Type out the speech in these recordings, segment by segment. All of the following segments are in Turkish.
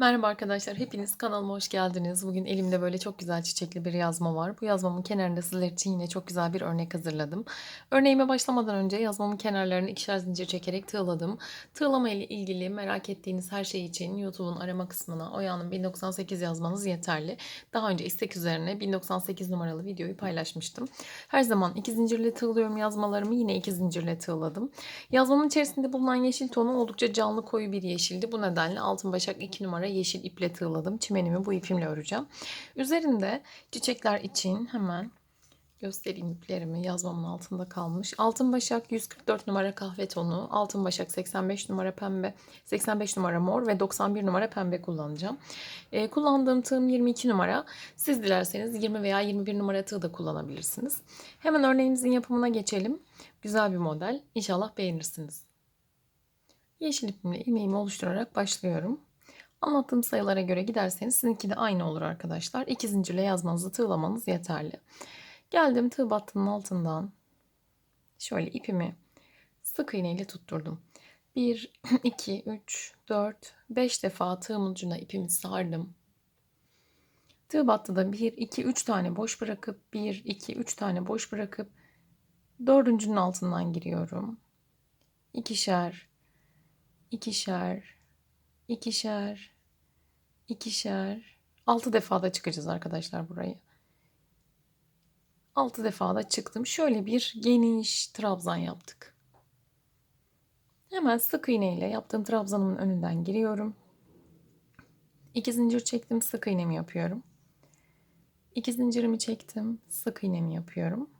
Merhaba arkadaşlar, hepiniz kanalıma hoş geldiniz. Bugün elimde böyle çok güzel çiçekli bir yazma var. Bu yazmamın kenarında sizler için yine çok güzel bir örnek hazırladım. Örneğime başlamadan önce yazmamın kenarlarını ikişer zincir çekerek tığladım. Tığlama ile ilgili merak ettiğiniz her şey için YouTube'un arama kısmına Oya'nın 1098 yazmanız yeterli. Daha önce istek üzerine 1098 numaralı videoyu paylaşmıştım. Her zaman iki zincirle tığlıyorum yazmalarımı yine iki zincirle tığladım. Yazmamın içerisinde bulunan yeşil tonu oldukça canlı koyu bir yeşildi. Bu nedenle altın başak 2 numara yeşil iple tığladım. Çimenimi bu ipimle öreceğim. Üzerinde çiçekler için hemen göstereyim iplerimi. Yazmamın altında kalmış. Altın başak 144 numara kahve tonu. Altın başak 85 numara pembe. 85 numara mor ve 91 numara pembe kullanacağım. Ee, kullandığım tığım 22 numara. Siz dilerseniz 20 veya 21 numara tığ da kullanabilirsiniz. Hemen örneğimizin yapımına geçelim. Güzel bir model. İnşallah beğenirsiniz. Yeşil ipimle ilmeğimi oluşturarak başlıyorum. Anlattığım sayılara göre giderseniz sizinki de aynı olur arkadaşlar. İki zincirle yazmanızı tığlamanız yeterli. Geldim tığ battının altından şöyle ipimi sık iğne ile tutturdum. 1, 2, 3, 4, 5 defa tığımın ucuna ipimi sardım. Tığ battıda 1, 2, 3 tane boş bırakıp 1, 2, 3 tane boş bırakıp dördüncünün altından giriyorum. İkişer, ikişer, ikişer, ikişer. Altı defada çıkacağız arkadaşlar burayı. Altı defada çıktım. Şöyle bir geniş trabzan yaptık. Hemen sık iğne ile yaptığım trabzanımın önünden giriyorum. İki zincir çektim, sık iğnemi yapıyorum. İki zincirimi çektim, sık iğnemi yapıyorum.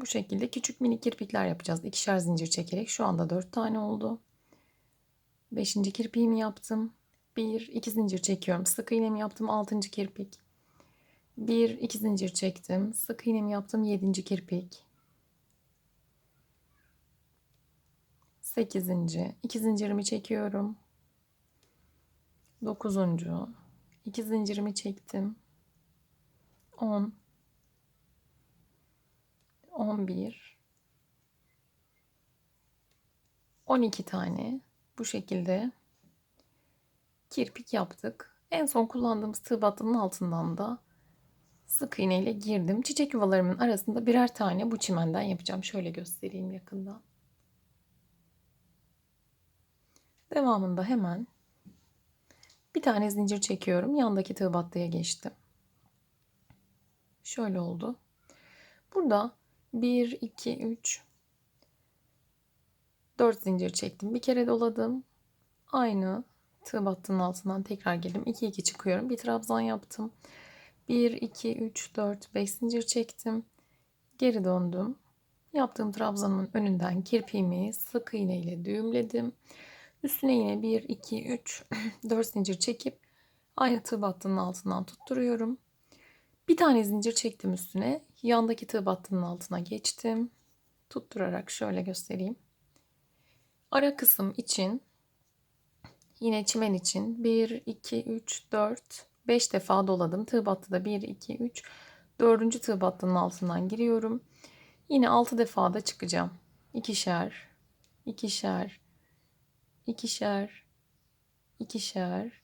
Bu şekilde küçük minik kirpikler yapacağız. İkişer zincir çekerek şu anda 4 tane oldu. Beşinci kirpiğimi yaptım. 1 2 zincir çekiyorum. Sık iğnemi yaptım 6. kirpik. 1 2 zincir çektim. Sık iğnemi yaptım 7. kirpik. 8. 2 zincirimi çekiyorum. 9. 2 zincirimi çektim. 10 11 12 tane bu şekilde kirpik yaptık. En son kullandığımız tığ battının altından da sık iğne ile girdim. Çiçek yuvalarımın arasında birer tane bu çimenden yapacağım. Şöyle göstereyim yakından. Devamında hemen bir tane zincir çekiyorum. Yandaki tığ battıya geçtim. Şöyle oldu. Burada 1, 2, 3, 4 zincir çektim. Bir kere doladım. Aynı tığ battının altından tekrar girdim. 2, 2 çıkıyorum. Bir trabzan yaptım. 1, 2, 3, 4, 5 zincir çektim. Geri döndüm. Yaptığım trabzanın önünden kirpiğimi sık iğne ile düğümledim. Üstüne yine 1, 2, 3, 4 zincir çekip aynı tığ battının altından tutturuyorum. Bir tane zincir çektim üstüne. Yandaki tığ battının altına geçtim. Tutturarak şöyle göstereyim. Ara kısım için yine çimen için 1, 2, 3, 4, 5 defa doladım. Tığ battıda 1, 2, 3, 4. tığ battının altından giriyorum. Yine 6 defa da çıkacağım. İkişer, ikişer, ikişer, ikişer,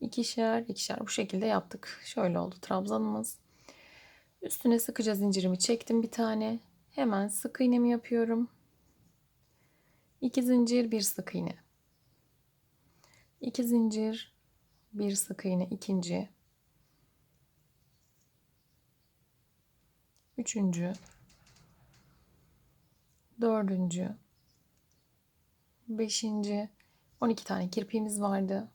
ikişer, ikişer bu şekilde yaptık. Şöyle oldu trabzanımız. Üstüne sıkıca zincirimi çektim bir tane. Hemen sık iğnemi yapıyorum. İki zincir, bir sık iğne. İki zincir, bir sık iğne, ikinci. Üçüncü. Dördüncü. Beşinci. On iki tane kirpiğimiz vardı.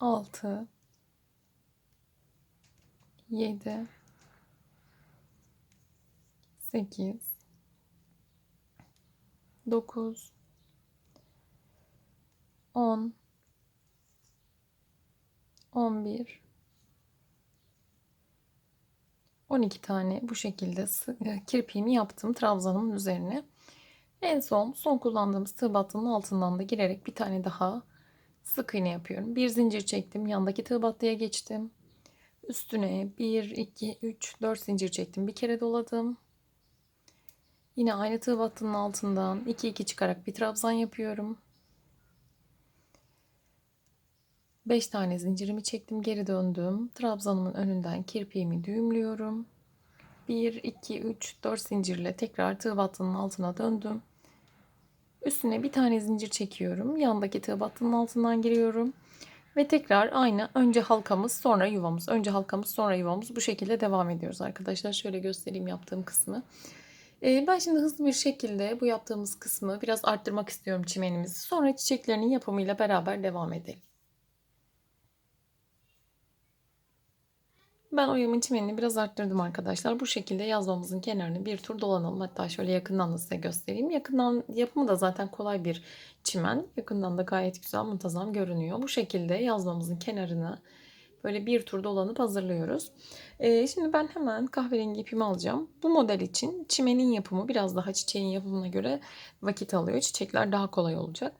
6 7 8 9 10 11 12 tane bu şekilde e, kirpiğimi yaptım trabzanımın üzerine. En son son kullandığımız tığ battının altından da girerek bir tane daha sık iğne yapıyorum. Bir zincir çektim. Yandaki tığ battıya geçtim. Üstüne 1, 2, 3, 4 zincir çektim. Bir kere doladım. Yine aynı tığ battının altından 2 2 çıkarak bir trabzan yapıyorum. 5 tane zincirimi çektim, geri döndüm. Trabzanımın önünden kirpiğimi düğümlüyorum. 1 2 3 4 zincirle tekrar tığ battının altına döndüm. Üstüne bir tane zincir çekiyorum. Yandaki tığ altından giriyorum. Ve tekrar aynı önce halkamız sonra yuvamız. Önce halkamız sonra yuvamız. Bu şekilde devam ediyoruz arkadaşlar. Şöyle göstereyim yaptığım kısmı. Ee, ben şimdi hızlı bir şekilde bu yaptığımız kısmı biraz arttırmak istiyorum çimenimizi. Sonra çiçeklerinin yapımıyla beraber devam edelim. Ben oyamın çimenini biraz arttırdım arkadaşlar. Bu şekilde yazmamızın kenarını bir tur dolanalım. Hatta şöyle yakından da size göstereyim. Yakından yapımı da zaten kolay bir çimen. Yakından da gayet güzel muntazam görünüyor. Bu şekilde yazmamızın kenarını böyle bir tur dolanıp hazırlıyoruz. Ee, şimdi ben hemen kahverengi ipimi alacağım. Bu model için çimenin yapımı biraz daha çiçeğin yapımına göre vakit alıyor. Çiçekler daha kolay olacak.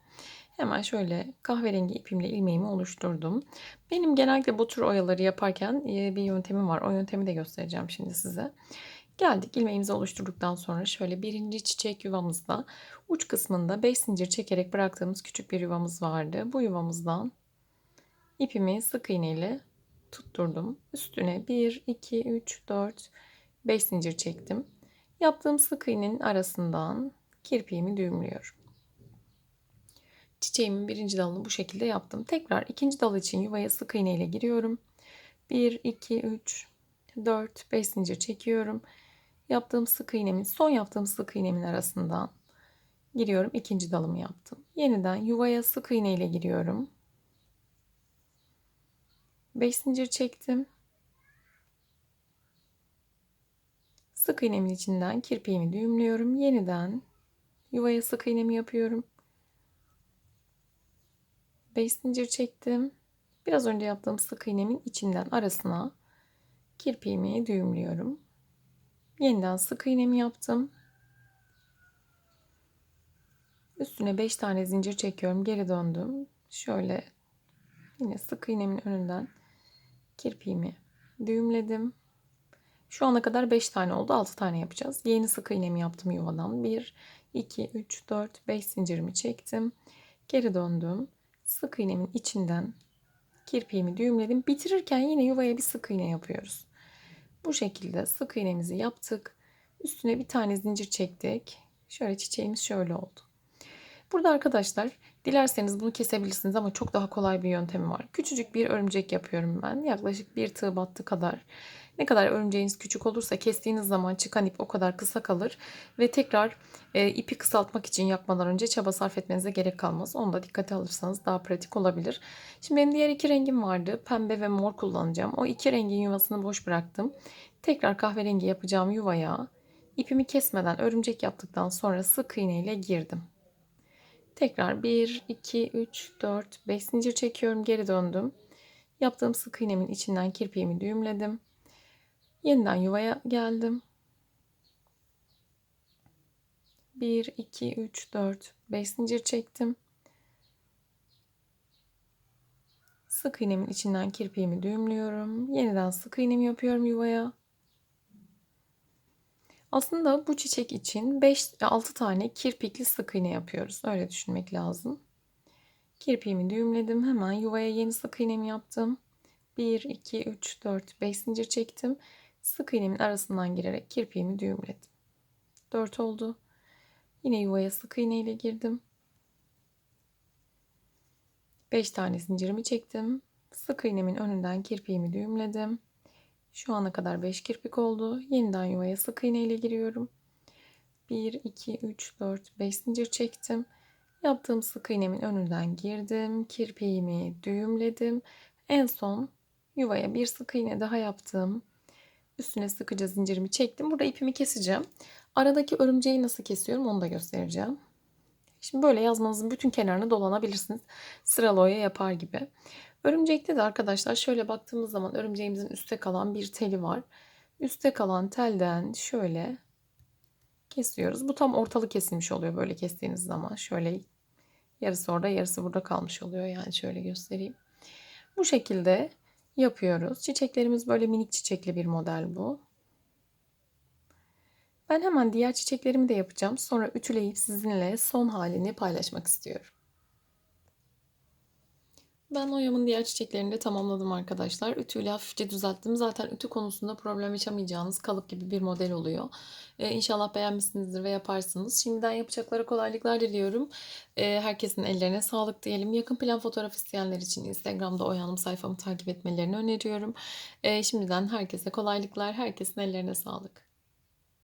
Hemen şöyle kahverengi ipimle ilmeğimi oluşturdum. Benim genellikle bu tür oyaları yaparken e, bir yöntemim var. O yöntemi de göstereceğim şimdi size. Geldik ilmeğimizi oluşturduktan sonra şöyle birinci çiçek yuvamızda uç kısmında 5 zincir çekerek bıraktığımız küçük bir yuvamız vardı. Bu yuvamızdan ipimi sık iğne ile tutturdum. Üstüne 1, 2, 3, 4, 5 zincir çektim. Yaptığım sık iğnenin arasından kirpiğimi düğümlüyorum. Çiçeğimin birinci dalını bu şekilde yaptım. Tekrar ikinci dal için yuvaya sık iğne ile giriyorum. 1, 2, 3, 4, 5 zincir çekiyorum. Yaptığım sık iğnemin, son yaptığım sık iğnemin arasından giriyorum. ikinci dalımı yaptım. Yeniden yuvaya sık iğne ile giriyorum. 5 zincir çektim. Sık iğnemin içinden kirpiğimi düğümlüyorum. Yeniden yuvaya sık iğnemi yapıyorum. 5 zincir çektim. Biraz önce yaptığım sık iğnemin içinden arasına kirpiğimi düğümlüyorum. Yeniden sık iğnemi yaptım. Üstüne 5 tane zincir çekiyorum. Geri döndüm. Şöyle yine sık iğnemin önünden kirpiğimi düğümledim. Şu ana kadar 5 tane oldu. 6 tane yapacağız. Yeni sık iğnemi yaptım yuvadan. 1, 2, 3, 4, 5 zincirimi çektim. Geri döndüm sık iğnemin içinden kirpiğimi düğümledim. Bitirirken yine yuvaya bir sık iğne yapıyoruz. Bu şekilde sık iğnemizi yaptık. Üstüne bir tane zincir çektik. Şöyle çiçeğimiz şöyle oldu. Burada arkadaşlar dilerseniz bunu kesebilirsiniz ama çok daha kolay bir yöntemi var. Küçücük bir örümcek yapıyorum ben. Yaklaşık bir tığ battı kadar. Ne kadar örümceğiniz küçük olursa kestiğiniz zaman çıkan ip o kadar kısa kalır. Ve tekrar e, ipi kısaltmak için yakmadan önce çaba sarf etmenize gerek kalmaz. Onu da dikkate alırsanız daha pratik olabilir. Şimdi benim diğer iki rengim vardı. Pembe ve mor kullanacağım. O iki rengin yuvasını boş bıraktım. Tekrar kahverengi yapacağım yuvaya ipimi kesmeden örümcek yaptıktan sonra sık iğne ile girdim. Tekrar 1, 2, 3, 4, 5 zincir çekiyorum. Geri döndüm. Yaptığım sık iğnemin içinden kirpiğimi düğümledim. Yeniden yuvaya geldim. 1, 2, 3, 4, 5 zincir çektim. Sık iğnemin içinden kirpiğimi düğümlüyorum. Yeniden sık iğnemi yapıyorum yuvaya. Aslında bu çiçek için 5-6 tane kirpikli sık iğne yapıyoruz. Öyle düşünmek lazım. Kirpiğimi düğümledim. Hemen yuvaya yeni sık iğnemi yaptım. 1, 2, 3, 4, 5 zincir çektim. Sık iğnemin arasından girerek kirpiğimi düğümledim. 4 oldu. Yine yuvaya sık iğne ile girdim. 5 tane zincirimi çektim. Sık iğnemin önünden kirpiğimi düğümledim. Şu ana kadar 5 kirpik oldu. Yeniden yuvaya sık iğne ile giriyorum. 1, 2, 3, 4, 5 zincir çektim. Yaptığım sık iğnemin önünden girdim. Kirpiğimi düğümledim. En son yuvaya bir sık iğne daha yaptım. Üstüne sıkıca zincirimi çektim. Burada ipimi keseceğim. Aradaki örümceği nasıl kesiyorum onu da göstereceğim. Şimdi böyle yazmanızın bütün kenarını dolanabilirsiniz. Sıralı oya yapar gibi. Örümcekte de arkadaşlar şöyle baktığımız zaman örümceğimizin üstte kalan bir teli var. Üstte kalan telden şöyle kesiyoruz. Bu tam ortalı kesilmiş oluyor böyle kestiğiniz zaman. Şöyle yarısı orada yarısı burada kalmış oluyor. Yani şöyle göstereyim. Bu şekilde yapıyoruz. Çiçeklerimiz böyle minik çiçekli bir model bu. Ben hemen diğer çiçeklerimi de yapacağım. Sonra ütüleyip sizinle son halini paylaşmak istiyorum. Ben oyamın diğer çiçeklerini de tamamladım arkadaşlar. Ütüyle hafifçe düzelttim. Zaten ütü konusunda problem yaşamayacağınız kalıp gibi bir model oluyor. Ee, inşallah beğenmişsinizdir ve yaparsınız. Şimdiden yapacaklara kolaylıklar diliyorum. Ee, herkesin ellerine sağlık diyelim. Yakın plan fotoğraf isteyenler için Instagram'da Oya sayfamı takip etmelerini öneriyorum. Ee, şimdiden herkese kolaylıklar, herkesin ellerine sağlık.